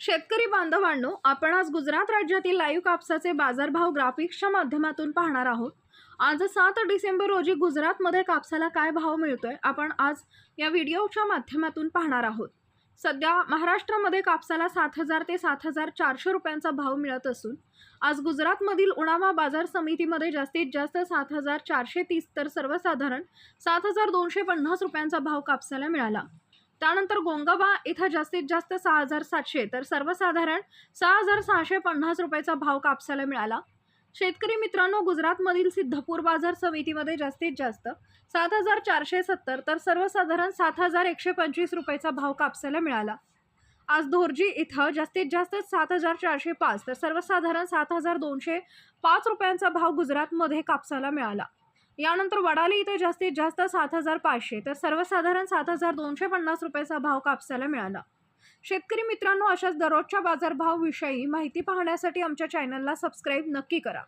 शेतकरी बांधवांनो आपण आज गुजरात राज्यातील लाईव्ह कापसाचे बाजारभाव ग्राफिक्सच्या माध्यमातून पाहणार आहोत. आज सात डिसेंबर रोजी गुजरातमध्ये कापसाला काय भाव मिळतोय आपण आज या व्हिडिओच्या माध्यमातून पाहणार आहोत. सध्या महाराष्ट्रामध्ये कापसाला सात हजार ते सात हजार चारशे रुपयांचा भाव मिळत असून आज गुजरातमधील उणावा बाजार समितीमध्ये जास्तीत जास्त सात हजार चारशे तीस तर सर्वसाधारण सात हजार दोनशे पन्नास रुपयांचा भाव कापसाला मिळाला. त्यानंतर गोंगाबा इथं जास्तीत जास्त सहा हजार सातशे तर सर्वसाधारण सहा हजार सहाशे पन्नास रुपयाचा भाव कापसाला मिळाला. शेतकरी मित्रांनो गुजरातमधील सिद्धपूर बाजार समितीमध्ये जास्तीत जास्त सात हजार चारशे सत्तर तर सर्वसाधारण सात हजार एकशे पंचवीस रुपयाचा भाव कापसाला मिळाला. आज धोरजी इथं जास्तीत जास्त सात हजार चारशे पाच तर सर्वसाधारण सात हजार दोनशे पाच रुपयांचा भाव गुजरातमध्ये कापसाला मिळाला. यानंतर वडाली इथं जास्तीत जास्त सात हजार पाचशे तर सर्वसाधारण सात हजार दोनशे पन्नास रुपयाचा भाव कापसाला मिळाला. शेतकरी मित्रांनो अशाच दररोजच्या बाजारभाव विषयी माहिती पाहण्यासाठी आमच्या चॅनलला सबस्क्राईब नक्की करा.